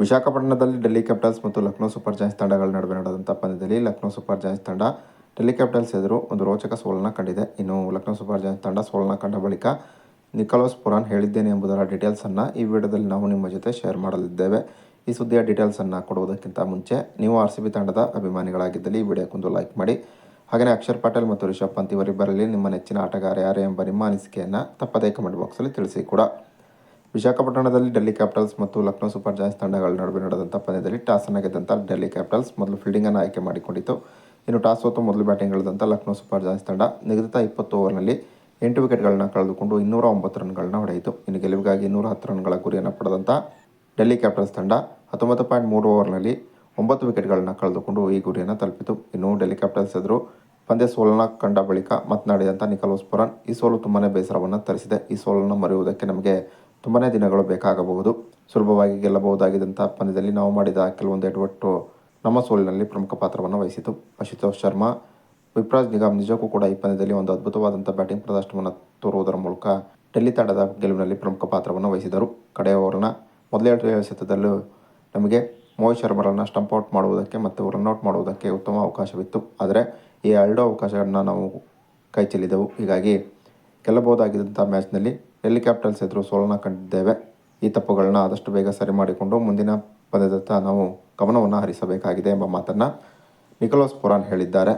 ವಿಶಾಖಪಟ್ಟಣದಲ್ಲಿ Delhi capitals ಮತ್ತು Lucknow super joints ತಂಡಗಳ ನಡುವೆ ನಡೆದಂಥ ಪಂದ್ಯದಲ್ಲಿ ಲಕ್ನೋ ಸೂಪರ್ ಜಾಯಿಂಟ್ಸ್ ತಂಡ ಡೆಲ್ಲಿ ಕ್ಯಾಪಿಟಲ್ಸ್ ಎದುರು ಒಂದು ರೋಚಕ ಸೋಲನ್ನು ಕಂಡಿದೆ. ಇನ್ನು ಲಕ್ನೋ ಸೂಪರ್ ಜಾಯಿಂಟ್ಸ್ ತಂಡ ಸೋಲನ್ನು ಕಂಡ ಬಳಿಕ ನಿಕೋಲಸ್ ಪುರಾನ್ ಹೇಳಿದ್ದೇನೆ ಎಂಬುದರ ಡೀಟೇಲ್ಸನ್ನು ಈ ವಿಡಿಯೋದಲ್ಲಿ ನಾವು ನಿಮ್ಮ ಜೊತೆ ಶೇರ್ ಮಾಡಲಿದ್ದೇವೆ. ಈ ಸುದ್ದಿಯ ಡೀಟೇಲ್ಸನ್ನು ಕೊಡುವುದಕ್ಕಿಂತ ಮುಂಚೆ ನೀವು ಆರ್ ಸಿ ಬಿ ತಂಡದ ಅಭಿಮಾನಿಗಳಾಗಿದ್ದಲ್ಲಿ ಈ ವಿಡಿಯೋಕ್ಕೊಂದು ಲೈಕ್ ಮಾಡಿ. ಹಾಗೆಯೇ ಅಕ್ಷರ್ ಪಟೇಲ್ ಮತ್ತು ರಿಷಬ್ ಪಂತ್ ಇವರಿಬ್ಬರಲ್ಲಿ ನಿಮ್ಮ ನೆಚ್ಚಿನ ಆಟಗಾರ ಯಾರು ಎಂಬ ನಿಮ್ಮ ಅನಿಸಿಕೆಯನ್ನು ತಪ್ಪದೇ ಕಮೆಂಟ್ ಬಾಕ್ಸಲ್ಲಿ ತಿಳಿಸಿ ಕೂಡ. ವಿಶಾಖಪಟ್ಟಣದಲ್ಲಿ ಡೆಲ್ಲಿ ಕ್ಯಾಪಿಟಲ್ಸ್ ಮತ್ತು ಲಕ್ನೋ ಸೂಪರ್ ಜಾಯಿಂಟ್ಸ್ ತಂಡಗಳ ನಡುವೆ ನಡೆದಂಥ ಪಂದ್ಯದಲ್ಲಿ ಅನ್ನು ಗೆದ್ದಂಥ ಡೆಲ್ಲಿ ಕ್ಯಾಪಿಟಲ್ಸ್ ಮೊದಲು ಫೀಲ್ಡಿಂಗನ್ನು ಆಯ್ಕೆ ಮಾಡಿಕೊಂಡಿತ್ತು. ಇನ್ನು ಟಾಸ್ ಸೋತು ಮೊದಲು ಬ್ಯಾಟಿಂಗ್ ಇಳಿದಂಥ ಲಕ್ನೋ ಸೂಪರ್ ಜಾಯಿಂಟ್ಸ್ ತಂಡ ನಿಗದಿತ ಇಪ್ಪತ್ತು ಓವರ್ನಲ್ಲಿ ಎಂಟು ವಿಕೆಟ್ಗಳನ್ನ ಕಳೆದುಕೊಂಡು ಇನ್ನೂರ ಒಂಬತ್ತು ರನ್ಗಳನ್ನ ಹೊಡೆಯಿತು. ಇನ್ನು ಗೆಲುವಿಗಾಗಿ ಇನ್ನೂರ ಹತ್ತು ರನ್ಗಳ ಗುರಿಯನ್ನು ಪಡೆದಂಥ ಡೆಲ್ಲಿ ಕ್ಯಾಪಿಟಲ್ಸ್ ತಂಡ ಹತ್ತೊಂಬತ್ತು ಪಾಯಿಂಟ್ ಮೂರು ಓವರ್ನಲ್ಲಿ ಒಂಬತ್ತು ವಿಕೆಟ್ಗಳನ್ನು ಕಳೆದುಕೊಂಡು ಈ ಗುರಿಯನ್ನು ತಲುಪಿತು. ಇನ್ನು ಡೆಲ್ಲಿ ಕ್ಯಾಪಿಟಲ್ಸ್ ಎದುರು ಪಂದ್ಯ ಸೋಲನ್ನು ಕಂಡ ಬಳಿಕ ಮಾತನಾಡಿದಂಥ ನಿಕೋಲಸ್ ಪುರಾನ್ ಈ ಸೋಲು ತುಂಬಾ ಬೇಸರವನ್ನು ತರಿಸಿದೆ. ಈ ಸೋಲನ್ನು ಮರೆಯುವುದಕ್ಕೆ ನಮಗೆ ತುಂಬಾ ದಿನಗಳು ಬೇಕಾಗಬಹುದು. ಸುಲಭವಾಗಿ ಗೆಲ್ಲಬಹುದಾಗಿದ್ದಂಥ ಪಂದ್ಯದಲ್ಲಿ ನಾವು ಮಾಡಿದ ಕೆಲವೊಂದು ಎಡವಟ್ಟು ನಮ್ಮ ಸೋಲಿನಲ್ಲಿ ಪ್ರಮುಖ ಪಾತ್ರವನ್ನು ವಹಿಸಿತು. ಅಶುತೋಷ್ ಶರ್ಮಾ, ವಿಪ್ರಾಜ್ ನಿಗಮ್ ನಿಜಕ್ಕೂ ಕೂಡ ಈ ಪಂದ್ಯದಲ್ಲಿ ಒಂದು ಅದ್ಭುತವಾದಂಥ ಬ್ಯಾಟಿಂಗ್ ಪ್ರದರ್ಶನವನ್ನು ತೋರುವುದರ ಮೂಲಕ ಡೆಲ್ಲಿ ತಂಡದ ಗೆಲುವಿನಲ್ಲಿ ಪ್ರಮುಖ ಪಾತ್ರವನ್ನು ವಹಿಸಿದರು. ಕಡೆಯ ಓವರ್ನ ಮೊದಲೇ ಎಸೆತದಲ್ಲೂ ನಮಗೆ ಮೋಹಿತ್ ಶರ್ಮರನ್ನು ಸ್ಟಂಪ್ ಔಟ್ ಮಾಡುವುದಕ್ಕೆ ಮತ್ತು ರನ್ಔಟ್ ಮಾಡುವುದಕ್ಕೆ ಉತ್ತಮ ಅವಕಾಶವಿತ್ತು. ಆದರೆ ಈ ಎರಡು ಅವಕಾಶಗಳನ್ನ ನಾವು ಕೈ ಚೆಲ್ಲಿದೆವು. ಹೀಗಾಗಿ ಗೆಲ್ಲಬಹುದಾಗಿದ್ದಂಥ ಮ್ಯಾಚ್ನಲ್ಲಿ ಡೆಲ್ಲಿ ಕ್ಯಾಪಿಟಲ್ಸ್ ಎದುರು ಸೋಲನ್ನು ಕಂಡಿದ್ದೇವೆ. ಈ ತಪ್ಪುಗಳನ್ನ ಆದಷ್ಟು ಬೇಗ ಸರಿ ಮಾಡಿಕೊಂಡು ಮುಂದಿನ ಪದದತ್ತ ನಾವು ಗಮನವನ್ನು ಹರಿಸಬೇಕಾಗಿದೆ ಎಂಬ ಮಾತನ್ನು ನಿಕೋಲಸ್ ಪುರಾನ್ ಹೇಳಿದ್ದಾರೆ.